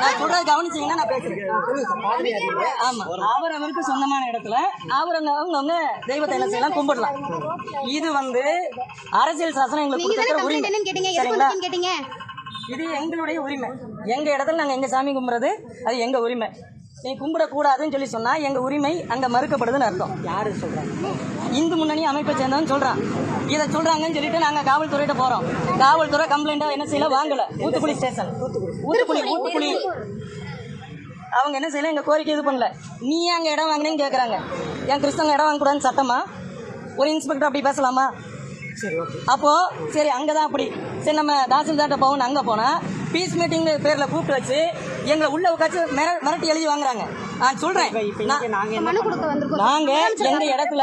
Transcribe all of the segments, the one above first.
நான் சொல்றத கவனிச்சீங்கன்னா நான் பேசுறேன். ஆமா. அவரவருக்கு சொந்தமான இடத்துல அவரவங்க அவங்கவங்க தெய்வத்தை என்ன செய்யலாம் கும்பிடலாம். இது வந்து அரசியல் சாசனம் எங்களுக்கு கொடுத்துருக்கிற உரிமை. சரிங்களா? இது எங்களுடைய உரிமை. எங்க இடத்துல நாங்க எங்க சாமி கும்பிடுறது அது எங்க உரிமை. நீ கும்பிடக்கூடாதுன்னு சொல்லி சொன்னா எங்க உரிமை அங்க மறுக்கப்படுதுன்னு அர்த்தம். யாரு சொல்றாங்க இந்து முன்னணி அமைப்பை சேர்ந்தவன் சொல்றான். இதை சொல்றாங்கன்னு சொல்லிட்டு நாங்க காவல்துறையிட்ட போறோம். காவல்துறை கம்ப்ளைண்டா என்ன செய்யல? வாங்கல. ஊத்துக்குளி ஸ்டேஷன் ஊத்துக்குளி ஊத்துக்குளி அவங்க என்ன செய்யல? எங்க கோரிக்கை இது பண்ணல. நீ அங்க இடம் வாங்கினேன்னு கேக்குறாங்க. என் கிறிஸ்தவங்க இடம் வாங்கக்கூடாதுன்னு சட்டமா? ஒரு இன்ஸ்பெக்டர் அப்படி பேசலாமா? அப்போ சரி அங்கதான் அப்படி. சரி நம்ம தாசில்தார்ட்ட போவோம்னு அங்க போனா பீஸ் மீட்டிங் பேர்ல கூப்பிட்டு வச்சு எங்களை உள்ள உட்காந்து மிரட்டி எழுதி வாங்குறாங்க. நான் சொல்றேன். நான் மனு கொடுக்க வந்திருக்கோம். நாங்க எங்க இடத்துல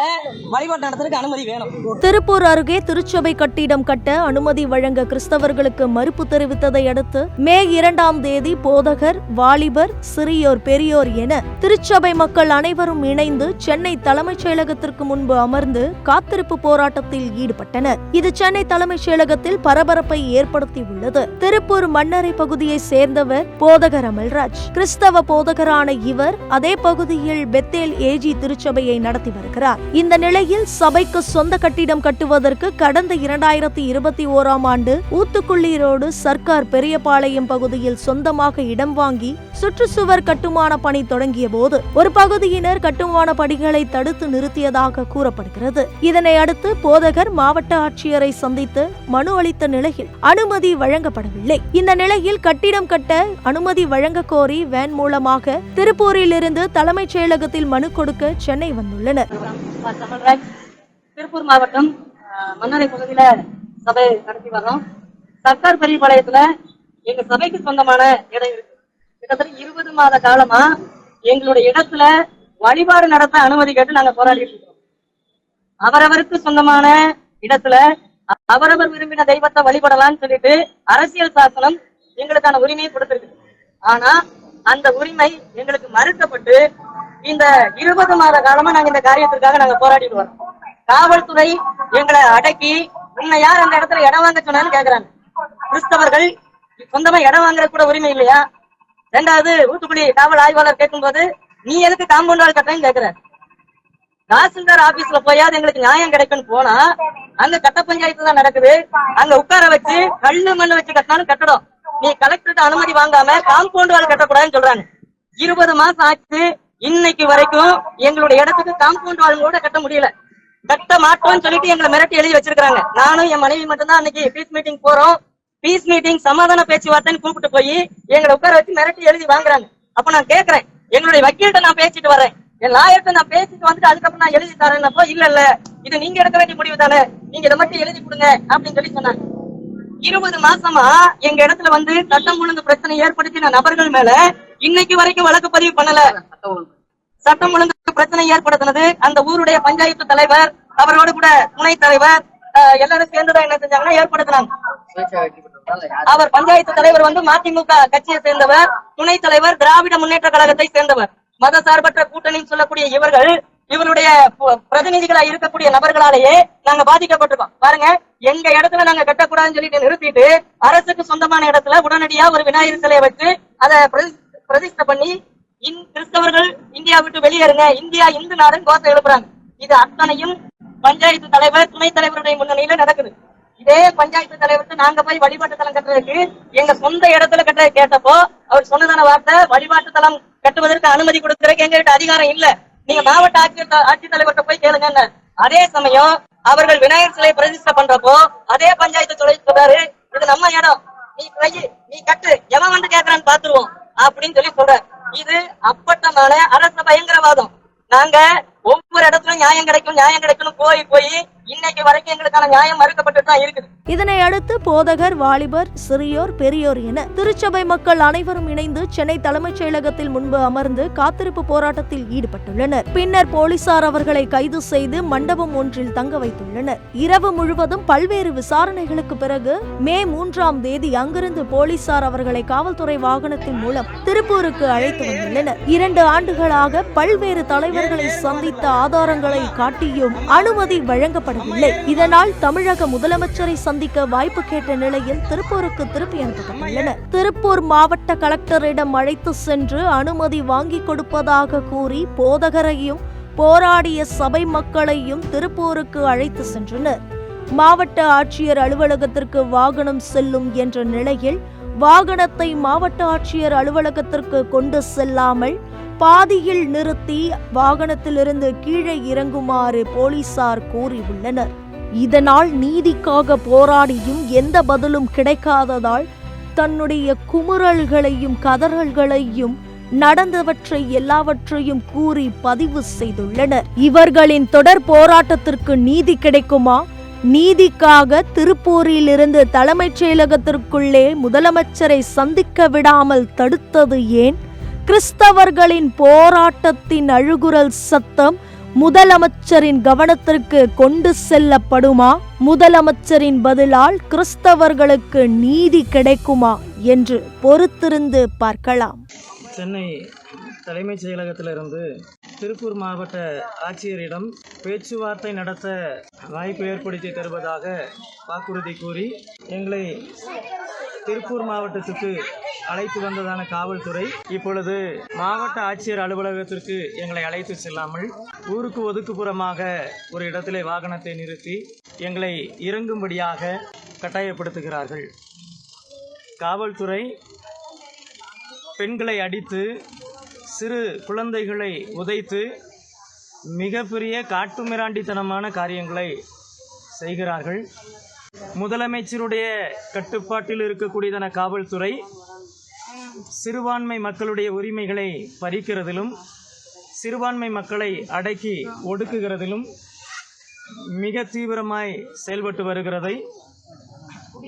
வழிபாட்டு நடத்துறதுக்கு அனுமதி வேணும். திருப்பூர் அருகே திருச்சபை கட்டிடம் கட்ட அனுமதி வழங்க கிறிஸ்தவர்களுக்கு மறுப்பு தெரிவித்ததை அடுத்து மே இரண்டாம் தேதி போதகர் வாலிபர் சிறியோர் பெரியோர் என திருச்சபை மக்கள் அனைவரும் இணைந்து சென்னை தலைமைச் செயலகத்திற்கு முன்பு அமர்ந்து காத்திருப்பு போராட்டத்தில் ஈடுபட்டனர். இது சென்னை தலைமைச் செயலகத்தில் பரபரப்பை ஏற்படுத்தியுள்ளது. திருப்பூர் மன்னரை பகுதியை சேர்ந்தவர் போதகர் அமல்ராஜ். கிறிஸ்தவ போதகரான இவர் அதே பகுதியில் பெத்தேல் ஏஜி திருச்சபையை நடத்தி வருகிறார். இந்த நிலையில் சபைக்கு சொந்த கட்டிடம் கட்டுவதற்கு கடந்த இரண்டாயிரத்தி இருபத்தி ஓராம் ஆண்டு ஊத்துக்குள்ளி ரோடு சர்க்கார் பெரியபாளையம் பகுதியில் சொந்தமாக இடம் வாங்கி சுற்றுச்சுவர் கட்டுமான பணி தொடங்கிய போது ஒரு பகுதியினர் கட்டுமான பணிகளை தடுத்து நிறுத்தியதாக கூறப்படுகிறது. இதனை அடுத்து போதகர் மாவட்ட ஆட்சியரை சந்தித்து மனு அளித்த நிலையில் அனுமதி வழங்கப்படவில்லை. இந்த நிலையில் கட்டிடம் கட்ட அனுமதி வழங்க கோரி வேன் மூலமாக திருப்பூரிலிருந்து தலைமைச் செயலகத்தில் மனு கொடுக்க சென்னை வந்துள்ளனர். திருப்பூர் மாவட்டம் மன்னரை பகுதியில சபை நடத்தி வர்றோம். சர்க்கார் பெரியபாளையத்துல எங்க சபைக்கு சொந்தமான இடம் இருக்கு. கிட்டத்தட்ட இருபது மாத காலமா எங்களுடைய இடத்துல வழிபாடு நடத்த அனுமதி கேட்டு நாங்க போராடிட்டு இருக்கோம். அவரவருக்கு சொந்தமான இடத்துல அவரவர் விரும்பின தெய்வத்தை வழிபடலாம்னு சொல்லிட்டு அரசியல் சாசனம் எங்களுக்கான உரிமையை கொடுத்திருக்கு. ஆனா அந்த உரிமை எங்களுக்கு மறுக்கப்பட்டு இந்த இருபது மாத காலமா நாங்க இந்த காரியத்திற்காக நாங்க போராடிட்டு வரோம். காவல்துறை எங்களை அடக்கி உன்னை யார் அந்த இடத்துல இடம் வாங்க சொன்னான்னு கேக்குறாங்க. கிறிஸ்தவர்கள் சொந்தமா இடம் வாங்குற கூட உரிமை இல்லையா? ரெண்டாவது ஊத்துக்குடி காவல் ஆய்வாளர் கேட்கும்போது நீ எதுக்கு காம்பவுண்ட் வால் கட்டுறேன்னு கேக்குற தாசில்தார் ஆபீஸ்ல போயாவது எங்களுக்கு நியாயம் கிடைக்கும்னு போனா அங்க கட்ட பஞ்சாயத்து தான் நடக்குது. அங்க உட்கார வச்சு கல்லு மண்ணு வச்சு கட்டினாலும் கட்டடம் நீ கலெக்டர்கிட்ட அனுமதி வாங்காம காம்பவுண்ட் வால் கட்டக்கூடாதுன்னு சொல்றாங்க. இருபது மாசம் ஆச்சு இன்னைக்கு வரைக்கும் எங்களுடைய இடத்துக்கு காம்பவுண்ட் வால் கூட கட்ட முடியல. கட்ட மாட்டோம்னு சொல்லிட்டு எங்களை மிரட்டி எழுதி வச்சிருக்காங்க நானும் என் மனைவி மட்டும்தான் அன்னைக்கு பீஸ் மீட்டிங் போறோம். பீஸ் மீட்டிங் சமாதான பேச்சுவார்த்தைன்னு கூப்பிட்டு போய் எங்களை உட்கார வச்சு மிரட்டி எழுதி வாங்குறாங்க. அப்ப நான் கேக்குறேன் எங்களுடைய வக்கீல்கிட்ட நான் பேசிட்டு வரேன் என் லாயர்கிட்ட நான் பேசிட்டு வந்துட்டு அதுக்கப்புறம் நான் எழுதி தரேன்னப்போ இல்ல இல்ல இது நீங்க எடுக்க வேண்டிய முடிவு தானே. நீங்க இதை மட்டும் எழுதி கொடுங்க அப்படின்னு சொல்லி சொன்னாங்க. இருபது மாசமா எங்க இடத்துல வந்து சட்டம் ஒழுங்கு பிரச்சனை ஏற்படுத்தின நபர்கள் மேல இன்னைக்கு வரைக்கும் வழக்கு பதிவு பண்ணல. சட்டம் ஒழுங்கு பிரச்சனை ஏற்படுத்தினது அந்த ஊருடைய பஞ்சாயத்து தலைவர் அவரோடு கூட துணை தலைவர் எல்லாரும் சேர்ந்துதான் என்ன செஞ்சாங்கன்னா ஏற்படுத்தினாங்க. அவர் பஞ்சாயத்து தலைவர் வந்து மதிமுக கட்சியை சேர்ந்தவர் துணைத் தலைவர் திராவிட முன்னேற்ற கழகத்தை சேர்ந்தவர். மத சார்பற்ற கூட்டணின்னு சொல்லக்கூடிய இவர்கள் இவருடைய பிரதிநிதிகளா இருக்கக்கூடிய நபர்களாலேயே நாங்க பாதிக்கப்பட்டிருக்கோம். பாருங்க எங்க இடத்துல நாங்க கட்டக்கூடாதுன்னு சொல்லிட்டு நிறுத்திட்டு அரசுக்கு சொந்தமான இடத்துல உடனடியா ஒரு விநாயகர் சிலையை வச்சு அதை பிரதிஷ்ட பிரதிஷ்டை பண்ணி இன் கிறிஸ்தவர்கள் இந்தியா விட்டு வெளியேறுங்க. இந்தியா இந்து நாடுன்னு கோஷம் எழுப்புறாங்க. இது அத்தனையும் பஞ்சாயத்து தலைவர் துணைத் தலைவருடைய முன்னணியில நடக்குது. இதே பஞ்சாயத்து தலைவருக்கு நாங்க போய் வழிபாட்டு தலம் கட்டுறதுக்கு எங்க சொந்த இடத்துல கட்ட கேட்டப்போ அவர் சொன்னதான வார்த்தை வழிபாட்டு தலம் கட்டுவதற்கு அனுமதி கொடுக்கறதுக்கு எங்ககிட்ட அதிகாரம் இல்லை. நீங்க மாவட்ட ஆட்சியர் ஆட்சித்தலைவர்கிட்ட போய் கேளுங்க அதே சமயம் அவர்கள் விநாயகர் சிலை பிரதிஷ்டை பண்றப்போ அதே பஞ்சாயத்து துறை சொல்றாரு. இது நம்ம இடம். நீ கை நீ கட்டு. எவன் வந்து கேக்குறான்னு பாத்துருவோம். அப்படின்னு சொல்லி சொல்ற இது அப்பட்டமான அரச பயங்கரவாதம். நாங்க ஒவ்வொரு இடத்துலயும் நியாயம் கிடைக்கும் நியாயம் கிடைக்கும் போய் போய் இன்னைக்கு வரைக்கும் எங்களுக்கான நியாயம் மறுக்கப்பட்டு தான் இருக்குது. இதனை அடுத்து போதகர் வாலிபர் சிறியோர் பெரியோர் என திருச்சபை மக்கள் அனைவரும் இணைந்து சென்னை தலைமைச் செயலகத்தில் முன்பு அமர்ந்து காத்திருப்பு போராட்டத்தில் ஈடுபட்டுள்ளனர். பின்னர் போலீசார் அவர்களை கைது செய்து மண்டபம் ஒன்றில் தங்க வைத்துள்ளனர். இரவு முழுவதும் பல்வேறு விசாரணைகளுக்கு பிறகு மே மூன்றாம் தேதி அங்கிருந்து போலீசார் அவர்களை காவல்துறை வாகனத்தின் மூலம் திருப்பூருக்கு அழைத்து வந்துள்ளனர். இரண்டு ஆண்டுகளாக பல்வேறு தலைவர்களை சந்தித்த ஆதாரங்களை காட்டியும் அனுமதி வழங்கப்படவில்லை. வரவில்லை இதனால் தமிழக முதலமைச்சரை சந்திக்க வாய்ப்பு கேட்ட நிலையில் திருப்பூருக்கு திருப்பி அனுப்பப்பட்டுள்ளனர். திருப்பூர் மாவட்ட கலெக்டரிடம் அழைத்து சென்று அனுமதி வாங்கி கொடுப்பதாக கூறி போதகரையும் போராடிய சபை மக்களையும் திருப்பூருக்கு அழைத்து சென்றனர். மாவட்ட ஆட்சியர் அலுவலகத்திற்கு வாகனம் செல்லும் என்ற நிலையில் வாகனத்தை மாவட்ட ஆட்சியர் அலுவலகத்திற்கு கொண்டு செல்லாமல் பாதியில் நிறுத்தி வாகனத்திலிருந்து கீழே இறங்குமாறு போலீசார் கூறியுள்ளனர். இதனால் நீதிக்காக போராடியும் எந்த பதிலும் கிடைக்காததால் தன்னுடைய குமுறல்களையும் கதறல்களையும் நடந்தவற்றை எல்லாவற்றையும் கூறி பதிவு செய்துள்ளனர். இவர்களின் தொடர் போராட்டத்திற்கு நீதி கிடைக்குமா? நீதிக்காக திருப்பூரில் இருந்து தலைமைச் செயலகத்திற்குள்ளே முதலமைச்சரை சந்திக்க விடாமல் தடுத்தது ஏன்? கிறிஸ்தவர்களின் போராட்டத்தின் அழுகுரல் சத்தம் முதலமைச்சரின் கவனத்திற்கு கொண்டு செல்லப்படுமா? முதலமைச்சரின் பதிலால் கிறிஸ்தவர்களுக்கு நீதி கிடைக்குமா என்று பொறுத்திருந்து பார்க்கலாம். சென்னை தலைமைச் செயலகத்திலிருந்து திருப்பூர் மாவட்ட ஆட்சியரிடம் பேச்சுவார்த்தை நடத்த வாய்ப்பு ஏற்படுத்தி தருவதாக வாக்குறுதி கூறி எங்களை திருப்பூர் மாவட்டத்துக்கு அழைத்து வந்ததான காவல்துறை இப்பொழுது மாவட்ட ஆட்சியர் அலுவலகத்திற்கு எங்களை அழைத்து செல்லாமல் ஊருக்கு ஒதுக்குப்புறமாக ஒரு இடத்திலே வாகனத்தை நிறுத்தி எங்களை இறங்கும்படியாக கட்டாயப்படுத்துகிறார்கள். காவல்துறை பெண்களை அடித்து சிறு குழந்தைகளை உதைத்து மிகப்பெரிய காட்டுமிராண்டித்தனமான காரியங்களை செய்கிறார்கள். முதலமைச்சருடைய கட்டுப்பாட்டில் இருக்கக்கூடியதான காவல்துறை சிறுபான்மை மக்களுடைய உரிமைகளை பறிக்கிறதிலும் சிறுபான்மை மக்களை அடக்கி ஒடுக்குகிறதிலும் மிக தீவிரமாய் செயல்பட்டு வருகிறதை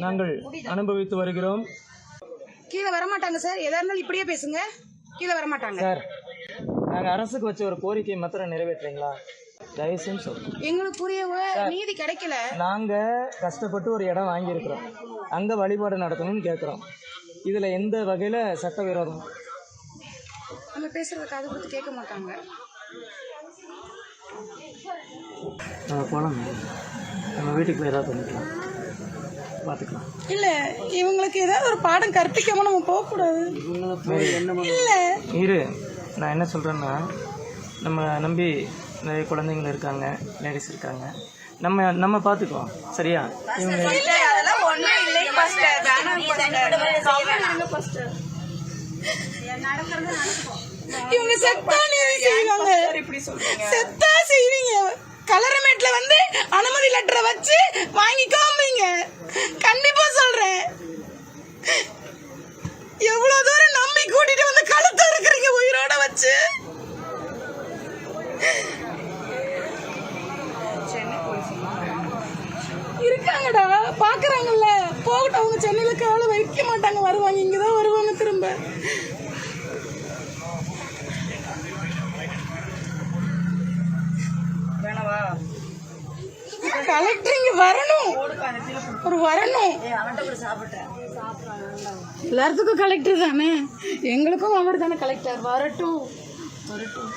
நாங்கள் அனுபவித்து வருகிறோம். கீழே வரமாட்டாங்க சார். எதா இருந்தாலும் இப்படியே பேசுங்க. கீழே வரமாட்டாங்க. சார் நாங்கள் அரசுக்கு வச்ச ஒரு கோரிக்கையை மாத்திரம் நிறைவேற்றுறீங்களா? தயவு செஞ்சு சொல்லுங்க. எங்களுக்கு புரிய நீதி கிடைக்கல. நாங்கள் கஷ்டப்பட்டு ஒரு இடம் வாங்கியிருக்கிறோம். அங்கே வழிபாடு நடத்தணும்னு கேட்குறோம் இதில் எந்த வகையில் சட்டவிரோதம்? நம்ம பேசுறத காது கொடுத்து கேட்க மாட்டாங்க. நம்ம போகலாம் நம்ம வீட்டுக்கு போய் ஏதாவது பண்ணிக்கலாம். பார்த்துக்கலாம் இல்ல இவங்களுக்கு ஏதாவது ஒரு பாடம் கற்பிக்காம நம்ம போக கூடாது இல்ல. இரு நான் என்ன சொல்கிறேன்னா நம்ம நம்பி நிறைய குழந்தைங்க இருக்காங்க லேடிஸ் இருக்காங்க. நம்ம நம்ம பார்த்துக்குவோம். சரியா? இவங்க இவங்க செத்தா செய்வாங்க? செத்தா செய்வீங்க. கலரமேட்ல வந்து அனுமதி லெட்டரை வச்சு வாங்கி காமிங்க கண்டிப்பா சொல்றேன் எவ்வளவு தூரம் நம்பி கூட்டிட்டு வந்து கழுத்த இருக்கிறீங்க உயிரோட வச்சு இருக்காங்கடா பாக்குறாங்கல்ல போகட்டும் அவங்க சென்னையில காலை வைக்க மாட்டாங்க வருவாங்க இங்கதான் வருவாங்க திரும்ப கலெக்டர் இங்க வரணும் ஒரு வரணும் எல்லாத்துக்கும் கலெக்டர் தானே? எங்களுக்கும் அவர் தானே கலெக்டர் வரட்டும். வரட்டும்.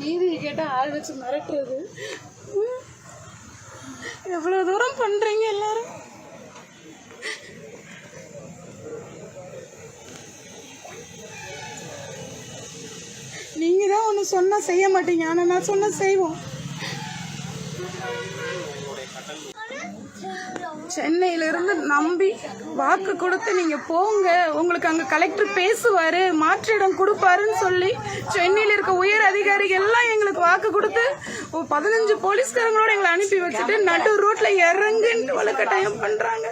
நீதி கேட்டா ஆள் வச்சு மிரட்டுறது. எவ்வளோ எவ்வளவு தூரம் பண்றீங்க எல்லாரும்? நீங்க தான் ஒன்று சொன்னா செய்ய மாட்டீங்க. ஆனா நான் சொன்னால் செய்வோம். சென்னையில இருந்து நம்பி வாக்கு கொடுத்து நீங்க போங்க. உங்களுக்கு அங்க கலெக்டர் பேசுவாரு மாற்று இடம் கொடுப்பாருன்னு சொல்லி சென்னையில இருக்க உயர் அதிகாரிகள் எல்லாம் எங்களுக்கு வாக்கு கொடுத்து பதினஞ்சு போலீஸ்காரங்களோட எங்களை அனுப்பி வச்சுட்டு நடு ரோட்ல இறங்குன்னு வலுக்கட்டாயம் பண்றாங்க.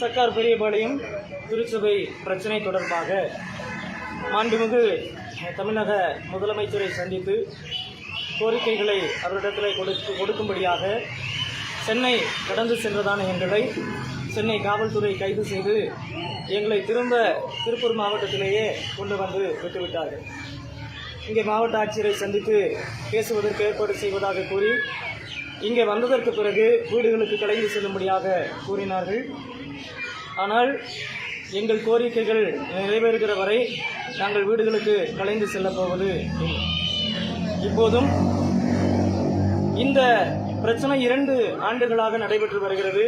சர்க்கார் பெரியபாளையம் திருச்சபை பிரச்சனை தொடர்பாக மாண்புமிகு தமிழக முதலமைச்சரை சந்தித்து கோரிக்கைகளை அவரிடத்தில் கொடுத்து கொடுக்கும்படியாக சென்னை கடந்து சென்றதான எங்களை சென்னை காவல்துறை கைது செய்து எங்களை திரும்ப திருப்பூர் மாவட்டத்திலேயே கொண்டு வந்து விட்டுவிட்டார்கள். இங்கே மாவட்ட ஆட்சியரை சந்தித்து பேசுவதற்கு ஏற்பாடு செய்வதாக கூறி இங்கே வந்ததற்கு பிறகு வீடுகளுக்கு கலைந்து செல்லும்படியாக கூறினார்கள். ஆனால் எங்கள் கோரிக்கைகள் நிறைவேறுகிற வரை நாங்கள் வீடுகளுக்கு கலைந்து செல்லப் போவது இல்லை. இப்போதும் இந்த பிரச்சனை இரண்டு ஆண்டுகளாக நடைபெற்று வருகிறது.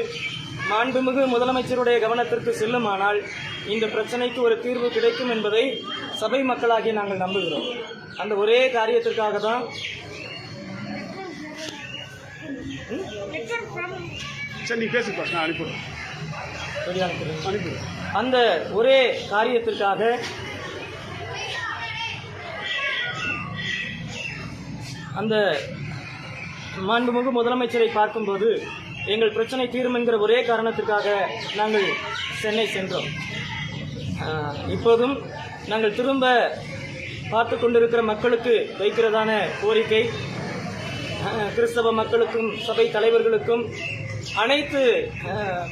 மாண்புமிகு முதலமைச்சருடைய கவனத்திற்கு செல்லுமானால் இந்த பிரச்சனைக்கு ஒரு தீர்வு கிடைக்கும் என்பதை சபை மக்களாகிய நாங்கள் நம்புகிறோம். அந்த ஒரே காரியத்திற்காக தான் சரி நீ பேசி நான் அனுப்பிடுறேன். அனுப்பிடுறேன் அந்த ஒரே காரியத்திற்காக அந்த மாண்புமிகு முதலமைச்சரை பார்க்கும்போது எங்கள் பிரச்சனை தீரும் என்கிற ஒரே காரணத்திற்காக நாங்கள் சென்னை சென்றோம். இப்போதும் நாங்கள் திரும்ப பார்த்து கொண்டிருக்கிற மக்களுக்கு வைக்கிறதான கோரிக்கை கிறிஸ்தவ மக்களுக்கும் சபை தலைவர்களுக்கும் அனைத்து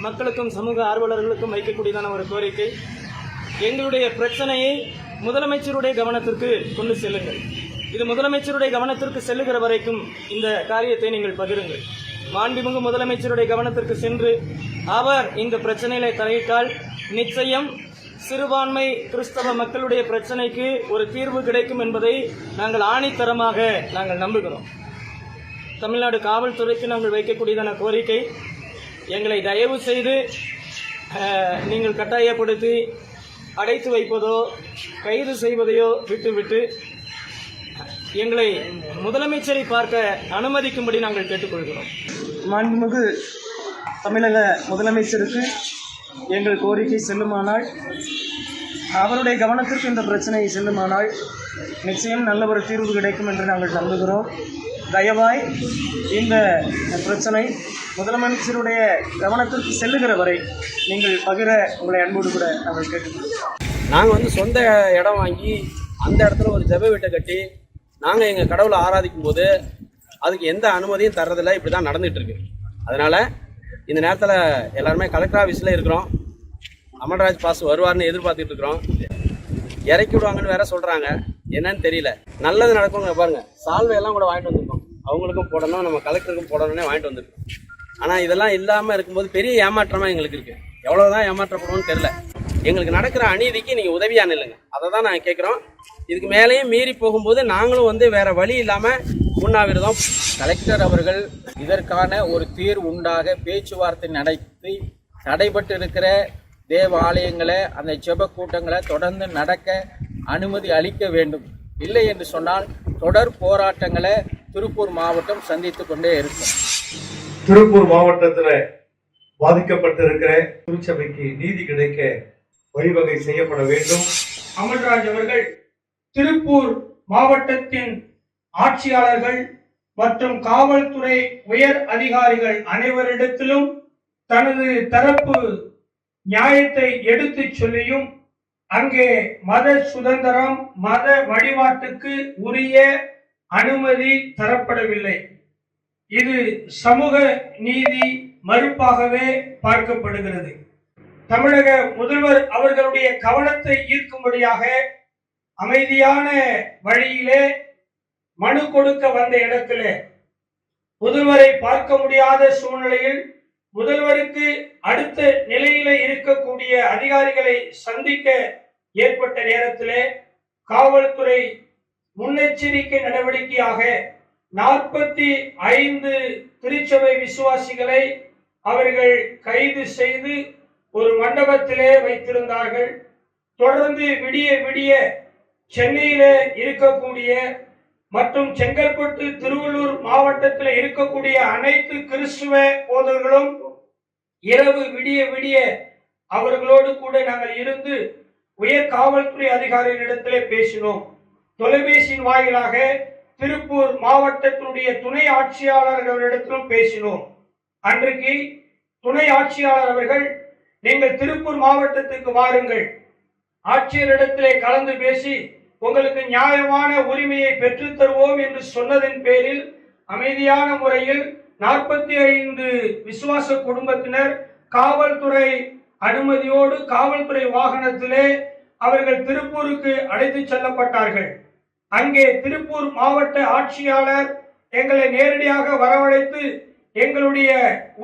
மக்களுக்கும் சமூக ஆர்வலர்களுக்கும் வைக்கக்கூடியதான ஒரு கோரிக்கை. எங்களுடைய பிரச்சனையை முதலமைச்சருடைய கவனத்திற்கு கொண்டு செல்லுங்கள். இது முதலமைச்சருடைய கவனத்திற்கு செல்லுகிற வரைக்கும் இந்த காரியத்தை நீங்கள் பகிருங்கள். மாண்புமிகு முதலமைச்சருடைய கவனத்திற்கு சென்று அவர் இந்த பிரச்சனையில தலையிட்டால் நிச்சயம் சிறுபான்மை கிறிஸ்தவ மக்களுடைய பிரச்சனைக்கு ஒரு தீர்வு கிடைக்கும் என்பதை நாங்கள் ஆணித்தரமாக நாங்கள் நம்புகிறோம். தமிழ்நாடு காவல்துறைக்கு நாங்கள் வைக்கக்கூடியதான கோரிக்கை. எங்களை தயவு செய்து நீங்கள் கட்டாயப்படுத்தி அடைத்து வைப்பதோ கைது செய்வதையோ விட்டுவிட்டு எங்களை முதலமைச்சரை பார்க்க அனுமதிக்கும்படி நாங்கள் கேட்டுக்கொள்கிறோம். மாண்புமிகு தமிழக முதலமைச்சருக்கு எங்கள் கோரிக்கை செல்லுமானால் அவருடைய கவனத்திற்கு இந்த பிரச்சனை செல்லுமானால் நிச்சயம் நல்ல ஒரு தீர்வு கிடைக்கும் என்று நாங்கள் நம்புகிறோம். தயவாய் இந்த பிரச்சனை முதலமைச்சருடைய கவனத்திற்கு செல்லுகிற வரை நீங்கள் பகிர உங்களை அன்போடு கூட நாங்கள் கேட்டுக்கிறோம் நாங்கள் வந்து சொந்த இடம் வாங்கி அந்த இடத்துல ஒரு ஜெப வீட்டை கட்டி நாங்கள் எங்கள் கடவுளை ஆராதிக்கும் போது அதுக்கு எந்த அனுமதியும் தர்றதில்ல இப்படி தான் நடந்துகிட்ருக்கு அதனால் இந்த நேரத்தில் எல்லாருமே கலெக்டர் ஆஃபீஸில் இருக்கிறோம். அமல்ராஜ் பாஸ் வருவார்னு எதிர்பார்த்துட்டு இருக்கிறோம். இறக்கி விடுவாங்கன்னு வேற சொல்கிறாங்க என்னன்னு தெரியல. நல்லது நடக்கும்னு பாருங்கள் சால்வை எல்லாம் கூட வாங்கிட்டு வந்திருக்கோம். அவங்களுக்கும் போடணும் நம்ம கலெக்டருக்கும் போடணும்னே வாங்கிட்டு வந்துருக்கோம் ஆனால் இதெல்லாம் இல்லாமல் இருக்கும்போது பெரிய ஏமாற்றமாக எங்களுக்கு இருக்குது எவ்வளோதான் ஏமாற்றப்படுவோம்னு தெரில எங்களுக்கு நடக்கிற அநீதிக்கு நீங்கள் உதவியாக நில்லுங்க. அதை தான் நாங்கள் கேட்குறோம் இதுக்கு மேலேயும் மீறி போகும்போது நாங்களும் வந்து வேறு வழி இல்லாமல் உண்ணாவிரதம் கலெக்டர் அவர்கள் இதற்கான ஒரு தீர்வு உண்டாக பேச்சுவார்த்தை நடத்தி தடைபட்டு இருக்கிற தேவாலயங்களை அந்த ஜெப கூட்டங்களை தொடர்ந்து நடக்க அனுமதி அளிக்க வேண்டும். இல்லை என்று சொன்னால் தொடர் போராட்டங்களை திருப்பூர் மாவட்டம் சந்தித்து கொண்டே இருக்கும். திருப்பூர் மாவட்டத்தில் பாதிக்கப்பட்டிருக்கிற திருச்சபைக்கு நீதி கிடைக்க வழிவகை செய்யப்பட வேண்டும். அமல்ராஜ் அவர்கள் திருப்பூர் மாவட்டத்தின் ஆட்சியாளர்கள் மற்றும் காவல்துறை உயர் அதிகாரிகள் அனைவரிடத்திலும் தனது தரப்பு நியாயத்தை எடுத்துச் சொல்லியும் அங்கே மத சுதந்திரம் மத வழிபாட்டுக்கு உரிய அனுமதி தரப்படவில்லை. இது சமூக நீதி மறுப்பாகவே பார்க்கப்படுகிறது. தமிழக முதல்வர் அவர்களுடைய கவனத்தை ஈர்க்கும்படியாக அமைதியான வழியிலே மனு கொடுக்க வந்த இடத்திலே முதல்வரை பார்க்க முடியாத சூழ்நிலையில் முதல்வருக்கு அடுத்த நிலையில இருக்கக்கூடிய அதிகாரிகளை சந்திக்க ஏற்பட்ட நேரத்திலே காவல்துறை முன்னெச்சரிக்கை நடவடிக்கையாக நாற்பத்தி ஐந்து திருச்சபை விசுவாசிகளை அவர்கள் கைது செய்து ஒரு மண்டபத்திலே வைத்திருந்தார்கள். தொடர்ந்து விடிய விடிய சென்னையிலே இருக்கக்கூடிய மற்றும் செங்கல்பட்டு திருவள்ளூர் மாவட்டத்தில் இருக்கக்கூடிய அனைத்து கிறிஸ்துவ போதர்களும் இரவு விடிய விடிய அவர்களோடு கூட நாங்கள் இருந்து உயர் காவல்துறை அதிகாரிகளிடத்திலே பேசினோம். தொலைபேசியின் வாயிலாக திருப்பூர் மாவட்டத்தினுடைய துணை ஆட்சியாளர்களிடத்திலும் பேசினோம். அன்றைக்கு துணை ஆட்சியாளர் அவர்கள் நீங்கள் திருப்பூர் மாவட்டத்துக்கு வாருங்கள். ஆட்சியரிடத்திலே கலந்து பேசி உங்களுக்கு நியாயமான உரிமையை பெற்றுத் தருவோம் என்று சொன்னதன் பேரில் அமைதியான முறையில் நாற்பத்தி ஐந்து விசுவாச குடும்பத்தினர் காவல்துறை அனுமதியோடு காவல்துறை வாகனத்திலே அவர்கள் திருப்பூருக்கு அழைத்துச் செல்லப்பட்டார்கள். அங்கே திருப்பூர் மாவட்ட ஆட்சியாளர் எங்களை நேரடியாக வரவழைத்து எங்களுடைய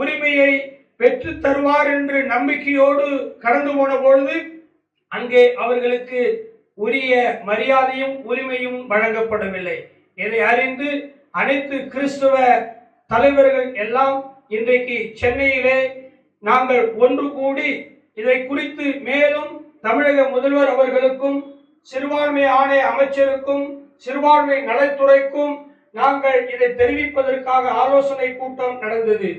உரிமையை பெற்று தருவார் என்று நம்பிக்கையோடு கடந்து போன பொழுது அங்கே அவர்களுக்கு உரிய மரியாதையும் உரிமையும் வழங்கப்படவில்லை. இதை அறிந்து அனைத்து கிறிஸ்துவ தலைவர்கள் எல்லாம் இன்றைக்கு சென்னையிலே நாங்கள் ஒன்று கூடி இதை குறித்து மேலும் தமிழக முதல்வர் அவர்களுக்கும் சிறுபான்மை ஆணைய அமைச்சருக்கும் சிறுபான்மை நலத்துறைக்கும் நாங்கள் இதை தெரிவிப்பதற்காக ஆலோசனை கூட்டம் நடந்தது.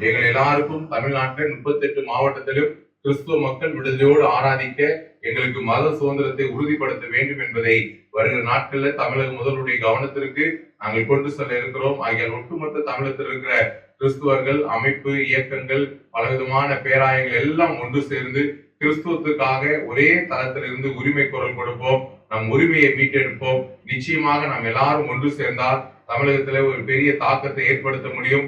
எங்கள் எல்லாருக்கும் தமிழ்நாட்டில் முப்பத்தெட்டு மாவட்டத்திலும் கிறிஸ்துவ மக்கள் விடுதலையோடு ஆராதிக்க எங்களுக்கு மத சுதந்திரத்தை உறுதிப்படுத்த வேண்டும் என்பதை வருகிற நாட்களில் தமிழக முதல்வருடைய கவனத்திற்கு நாங்கள் கொண்டு செல்ல இருக்கிறோம். ஆகிய ஒட்டுமொத்த தமிழகத்தில் இருக்கிற கிறிஸ்துவர்கள் அமைப்பு இயக்கங்கள் பலவிதமான பேராயங்கள் எல்லாம் ஒன்று சேர்ந்து கிறிஸ்துவத்துக்காக ஒரே தளத்திலிருந்து உரிமை குரல் கொடுப்போம். நம் உரிமையை மீட்டெடுப்போம். நிச்சயமாக நாம் எல்லாரும் ஒன்று சேர்ந்தால் தமிழகத்துல ஒரு பெரிய தாக்கத்தை ஏற்படுத்த முடியும்.